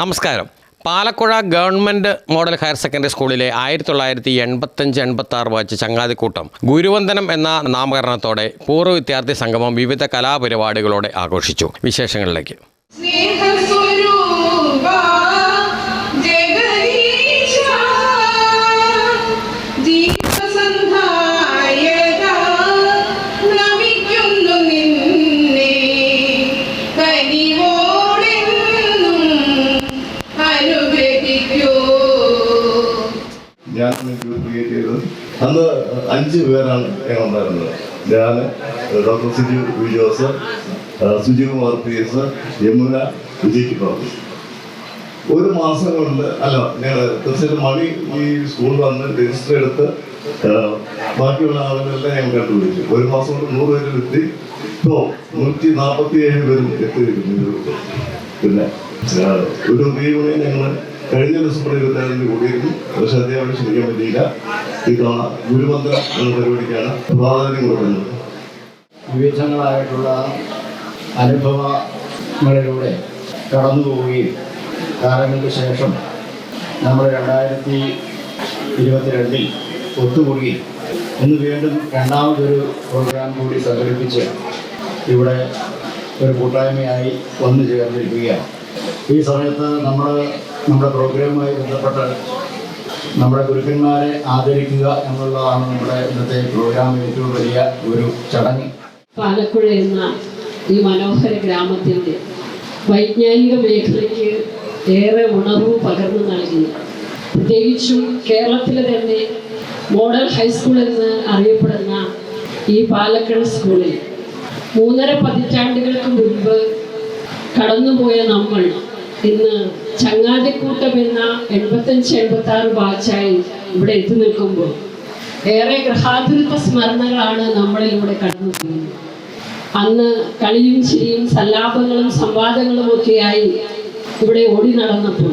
നമസ്കാരം. Palakkuzha government model higher secondary സ്കൂളിലെ ആയിരത്തി തൊള്ളായിരത്തി എൺപത്തഞ്ച് എൺപത്തി ആറ് വച്ച് ചങ്ങാതിക്കൂട്ടം ഗുരുവന്ദനം എന്ന നാമകരണത്തോടെ പൂർവ വിദ്യാർത്ഥി സംഗമം വിവിധ കലാപരിപാടികളോടെ ആഘോഷിച്ചു. വിശേഷങ്ങളിലേക്ക്. ഞാൻ ക്രിയേറ്റ് ചെയ്തത്. അന്ന് അഞ്ച് പേരാണ് ഞങ്ങൾ ഉണ്ടായിരുന്നത്. ഞാൻ doctor Siju V Jose Sujikumar P S Yamuna വിജയ്ക്ക് പറഞ്ഞു ഒരു മാസം കൊണ്ട് അല്ല ഞങ്ങൾ തീർച്ചയായിട്ടും മണി ഈ സ്കൂളിൽ വന്ന് രജിസ്റ്റർ എടുത്ത് ബാക്കിയുള്ള ആളുകളെല്ലാം ഞങ്ങൾ കണ്ടുപിടിച്ചു. ഒരു മാസം കൊണ്ട് നൂറ് പേരിലെത്തി ഇപ്പോൾ നൂറ്റി നാൽപ്പത്തി ഏഴ് പേരും എത്തിയിരിക്കുന്നു പിന്നെ ഒരു റീയൂണിയൻ ഞങ്ങൾ കഴിഞ്ഞ ദിവസം കൂടെ ഇരുപത്തേഴിന് കൂടിയിരുന്നു. പക്ഷെ അദ്ദേഹം ക്ഷണിക്കാൻ പറ്റിയില്ല. ഇത്തവണ ഗുരുമന്ത്രം എന്ന പരിപാടിക്കാണ് പ്രാധാന്യം കൊടുക്കുന്നത്. വിവിധങ്ങളായിട്ടുള്ള അനുഭവങ്ങളിലൂടെ കടന്നു പോവുകയും കാലങ്ങൾക്ക് ശേഷം നമ്മൾ രണ്ടായിരത്തി ഇരുപത്തിരണ്ടിൽ ഒത്തുകൂടി ഇന്ന് വീണ്ടും രണ്ടാമതൊരു പ്രോഗ്രാം കൂടി സംഘടിപ്പിച്ച് ഇവിടെ ഒരു കൂട്ടായ്മയായി വന്നു ചേർന്നിരിക്കുകയാണ് ഈ സമയത്ത് നമ്മൾ നമ്മുടെ പ്രോഗ്രാമുമായി ബന്ധപ്പെട്ട് നമ്മുടെ ഗുരുക്കന്മാരെ ആദരിക്കുക എന്നുള്ളതാണ് നമ്മുടെ ഇന്നത്തെ പ്രോഗ്രാം ഏറ്റവും വലിയ ഒരു ചടങ്ങ്. പാലക്കുഴ എന്ന ഈ മനോഹര ഗ്രാമത്തിന്റെ വൈജ്ഞാനിക മേഖലയ്ക്ക് ഏറെ ഉണർവ് പകർന്നു നൽകി. പ്രത്യേകിച്ചും കേരളത്തിലെ തന്നെ മോഡൽ ഹൈസ്കൂൾ എന്ന് അറിയപ്പെടുന്ന ഈ പാലക്കട് സ്കൂളിൽ മൂന്നര പതിറ്റാണ്ടുകൾക്ക് മുൻപ് കടന്നുപോയ നമ്മൾ ഇന്ന് ചങ്ങാതിക്കൂട്ടം എന്ന എൺപത്തഞ്ച് എൺപത്തി ആറ് ബാച്ചായി ഇവിടെ എത്തി നിൽക്കുമ്പോൾ ഏറെ ഗ്രഹാതുരത്വ സ്മരണകളാണ് നമ്മളിലൂടെ കടന്നു പോകുന്നത് അന്ന് കളിയും ചിരിയും സല്ലാപങ്ങളും സംവാദങ്ങളും ഒക്കെയായി ഇവിടെ ഓടി നടന്നപ്പോൾ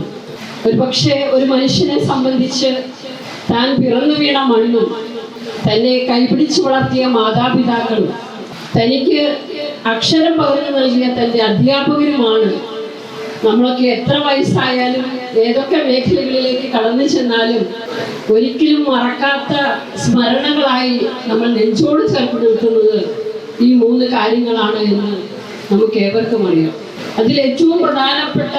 ഒരുപക്ഷെ ഒരു മനുഷ്യനെ സംബന്ധിച്ച് താൻ പിറന്നു വീണ മണ്ണും തന്നെ കൈപിടിച്ചു വളർത്തിയ മാതാപിതാക്കളും തനിക്ക് അക്ഷരം പകർന്നു നൽകിയ തന്റെ അധ്യാപകരുമാണ് നമ്മളൊക്കെ എത്ര വയസ്സായാലും ഏതൊക്കെ മേഖലകളിലേക്ക് കടന്നു ചെന്നാലും ഒരിക്കലും മറക്കാത്ത സ്മരണകളായി നമ്മൾ നെഞ്ചോട് ചേർത്ത് നിർത്തുന്നത് ഈ മൂന്ന് കാര്യങ്ങളാണ് എന്ന് നമുക്ക് ഏവർക്കും അറിയാം. അതിൽ ഏറ്റവും പ്രധാനപ്പെട്ട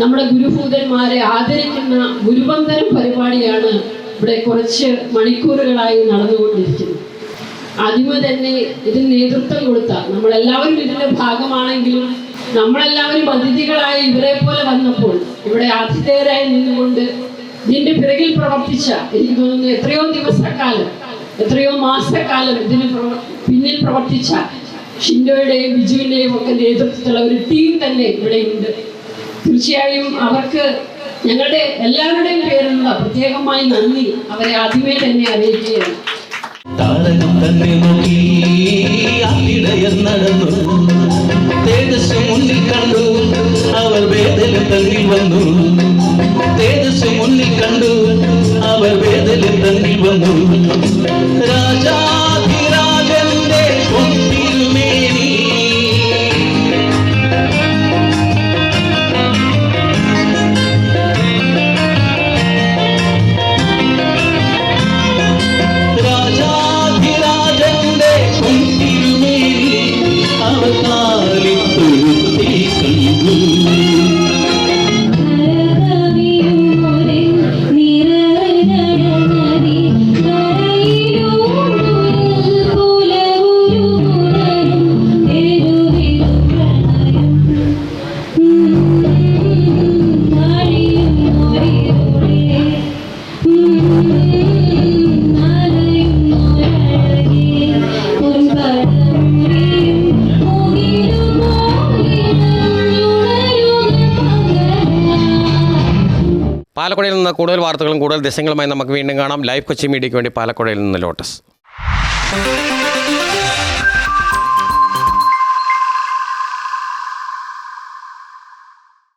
നമ്മുടെ ഗുരുഭൂതന്മാരെ ആദരിക്കുന്ന ഗുരുവന്ദനം പരിപാടിയാണ് ഇവിടെ കുറച്ച് മണിക്കൂറുകളായി നടന്നുകൊണ്ടിരിക്കുന്നത്. ആദ്യമേ തന്നെ ഇതിന് നേതൃത്വം കൊടുത്ത നമ്മളെല്ലാവരും ഇതിന്റെ ഭാഗമാണെങ്കിലും നമ്മളെല്ലാവരും അതിഥികളായി ഇവരെ പോലെ വന്നപ്പോൾ ഇവിടെ ആതിഥേയരായി നിന്നുകൊണ്ട് ഇതിന്റെ പിറകിൽ പ്രവർത്തിച്ച എനിക്ക് തോന്നുന്നു എത്രയോ ദിവസക്കാലം എത്രയോ മാസക്കാലം ഇതിന് പിന്നിൽ പ്രവർത്തിച്ച ഷിൻഡോയുടെയും ബിജുവിന്റെയും ഒക്കെ നേതൃത്വത്തിലുള്ള ഒരു ടീം തന്നെ ഇവിടെയുണ്ട് തീർച്ചയായും അവർക്ക് ഞങ്ങളുടെ എല്ലാവരുടെയും പേരിലുള്ള പ്രത്യേകമായി നന്ദി. അവരെ ആദ്യമേ തന്നെ അറിയിക്കുകയാണ്. നടന്നു. ತೇಜಸ್ಸು ಮುನ್ನಿ ಕಂಡು ಅವರ್ ವೇದನೆ ತನ್ನಿಲ್ ಬಂದು ತೇಜಸ್ಸು ಮುನ್ನಿ ಕಂಡು ಅವರ್ ವೇದನೆ ತನ್ನಿಲ್ ಬಂದು പാലക്കുഴയിൽ നിന്ന് കൂടുതൽ വാർത്തകളും കൂടുതൽ ദൃശ്യങ്ങളുമായി നമുക്ക് വീണ്ടും കാണാം. ലൈവ് കൊച്ചി മീഡിയയ്ക്ക് വേണ്ടി പാലക്കുഴയിൽ നിന്ന് ലോട്ടസ്.